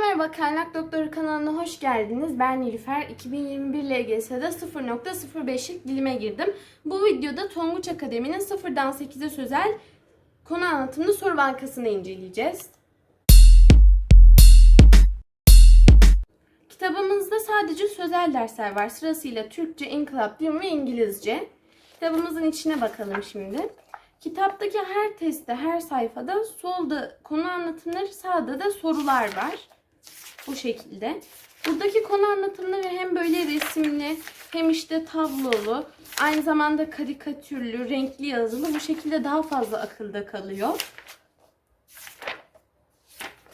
merhaba Kaynak Doktoru kanalına hoş geldiniz. Ben Nilüfer. 2021 LGS'de 0.05'lik dilime girdim. Bu videoda Tonguç Akademi'nin 0'dan 8'e sözel konu anlatımlı soru bankasını inceleyeceğiz. Kitabımızda sadece sözel dersler var. Sırasıyla Türkçe, İnkılap, Din ve İngilizce. Kitabımızın içine bakalım şimdi. Kitaptaki her testte, her sayfada solda konu anlatımları, sağda da sorular var. Bu şekilde. Buradaki konu anlatımları hem böyle resimli hem işte tablolu, aynı zamanda karikatürlü, renkli yazılı bu şekilde daha fazla akılda kalıyor.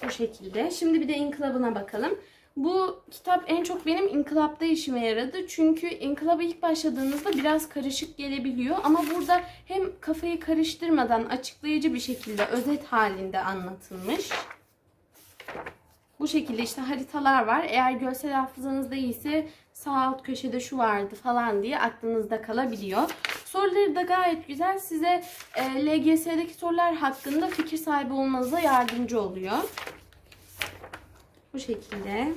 Bu şekilde. Şimdi bir de inkılabına bakalım. Bu kitap en çok benim inkılapta işime yaradı. Çünkü inkılaba ilk başladığınızda biraz karışık gelebiliyor. Ama burada hem kafayı karıştırmadan açıklayıcı bir şekilde özet halinde anlatılmış. Bu şekilde işte haritalar var. Eğer görsel hafızanızda iyiyse sağ alt köşede şu vardı falan diye aklınızda kalabiliyor. Soruları da gayet güzel. Size e, LGS'deki sorular hakkında fikir sahibi olmanıza yardımcı oluyor. Bu şekilde.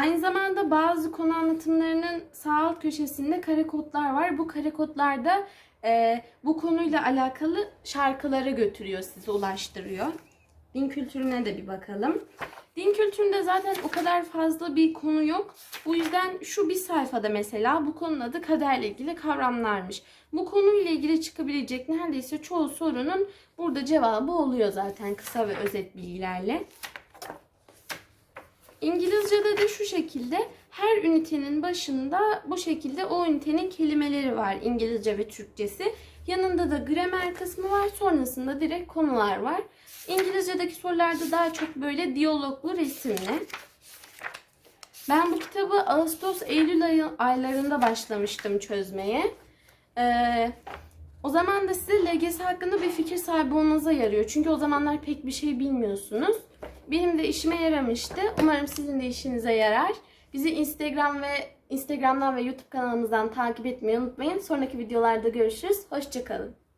Aynı zamanda bazı konu anlatımlarının sağ alt köşesinde kare kodlar var. Bu kare kodlarda e, bu konuyla alakalı şarkılara götürüyor, sizi ulaştırıyor. Din kültürüne de bir bakalım. Din kültüründe zaten o kadar fazla bir konu yok. Bu yüzden şu bir sayfada mesela bu konunun adı kaderle ilgili kavramlarmış. Bu konuyla ilgili çıkabilecek neredeyse çoğu sorunun burada cevabı oluyor zaten kısa ve özet bilgilerle. İngilizce'de de şu şekilde her ünitenin başında bu şekilde o ünitenin kelimeleri var İngilizce ve Türkçesi. Yanında da gramer kısmı var. Sonrasında direkt konular var. İngilizce'deki sorularda daha çok böyle diyaloglu resimli. Ben bu kitabı Ağustos-Eylül aylarında başlamıştım çözmeye. Ee, o zaman da size LGS hakkında bir fikir sahibi olmanıza yarıyor. Çünkü o zamanlar pek bir şey bilmiyorsunuz. Benim de işime yaramıştı. Umarım sizin de işinize yarar. Bizi Instagram ve Instagram'dan ve YouTube kanalımızdan takip etmeyi unutmayın. Sonraki videolarda görüşürüz. Hoşçakalın.